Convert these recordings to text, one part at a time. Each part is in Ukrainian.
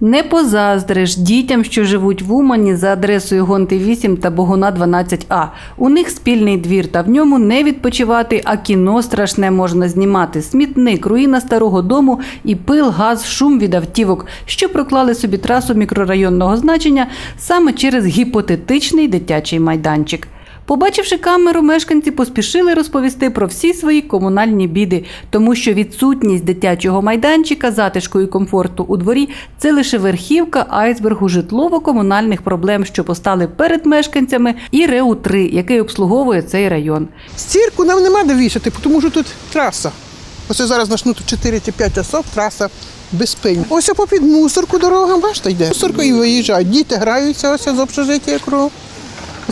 Не позаздриш дітям, що живуть в Умані за адресою Гонти 8 та Богуна 12А. У них спільний двір, та в ньому не відпочивати, а кіно страшне можна знімати. Смітник, руїна старого дому і пил, газ, шум від автівок, що проклали собі трасу мікрорайонного значення саме через гіпотетичний дитячий майданчик. Побачивши камеру, мешканці поспішили розповісти про всі свої комунальні біди, тому що відсутність дитячого майданчика, затишку і комфорту у дворі це лише верхівка айсбергу житлово-комунальних проблем, що постали перед мешканцями, і РЕУ 3 який обслуговує цей район. Стірку нам нема де вішати, тому що тут траса. Оце зараз почну тут 4 чи 5 часов, траса без пень. Ось попід мусорку дорога, бачите, йде. Мусорка і виїжджають. Діти граються ось з общежиття кругом.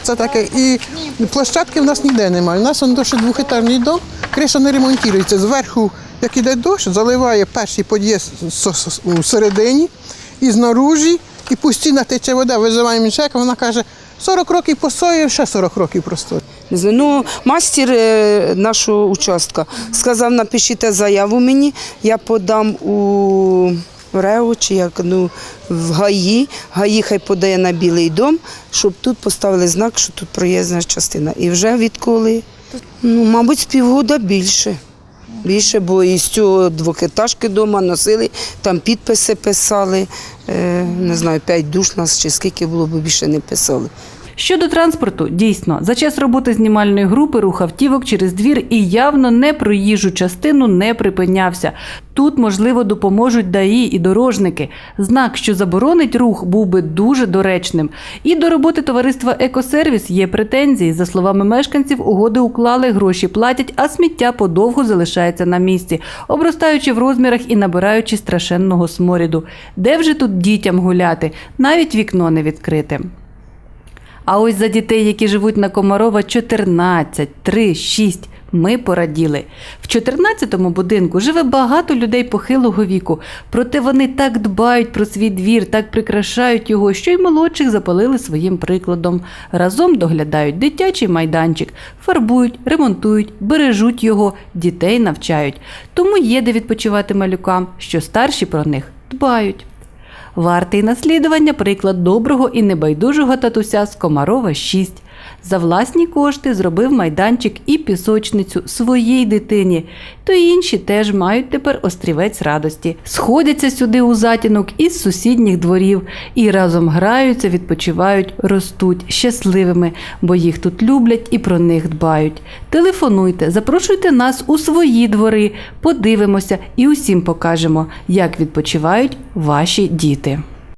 Оце таке. І площадки в нас ніде немає. У нас ще двохетажний дом, криша не ремонтується. Зверху, як іде дощ, заливає перший під'їзд у середині і знаружі, і постійно тече вода. Визиваємо чека, вона каже, 40 років постоїв, ще 40 років простоїв. Ну, мастер е, нашого участка сказав, напишіть заяву мені, я подам у РЕО чи як ну, в ГАІ. ГАІ хай подає на Білий дом, щоб тут поставили знак, що тут проїзна частина. І вже відколи, ну, мабуть, з півгода більше. Більше, бо із цього двохетажки вдома носили, там підписи писали. Е, не знаю, п'ять душ нас чи скільки було, бо більше не писали. Щодо транспорту, дійсно, за час роботи знімальної групи рух автівок через двір і явно не проїжджу частину не припинявся. Тут, можливо, допоможуть ДАІ і дорожники. Знак, що заборонить рух, був би дуже доречним. І до роботи товариства Екосервіс є претензії. За словами мешканців, угоди уклали, гроші платять, а сміття подовго залишається на місці, обростаючи в розмірах і набираючи страшенного сморіду. Де вже тут дітям гуляти? Навіть вікно не відкрите. А ось за дітей, які живуть на Комарова 14, 3, 6, ми пораділи. В 14-му будинку живе багато людей похилого віку, проте вони так дбають про свій двір, так прикрашають його, що й молодших запалили своїм прикладом. Разом доглядають дитячий майданчик, фарбують, ремонтують, бережуть його, дітей навчають. Тому є де відпочивати малюкам, що старші про них дбають. Вартий наслідування приклад доброго і небайдужого татуся з Комарова 6. За власні кошти зробив майданчик і пісочницю своїй дитині. То інші теж мають тепер острівець радості. Сходяться сюди у затінок із сусідніх дворів і разом граються, відпочивають, ростуть щасливими, бо їх тут люблять і про них дбають. Телефонуйте, запрошуйте нас у свої двори, подивимося і усім покажемо, як відпочивають ваші діти.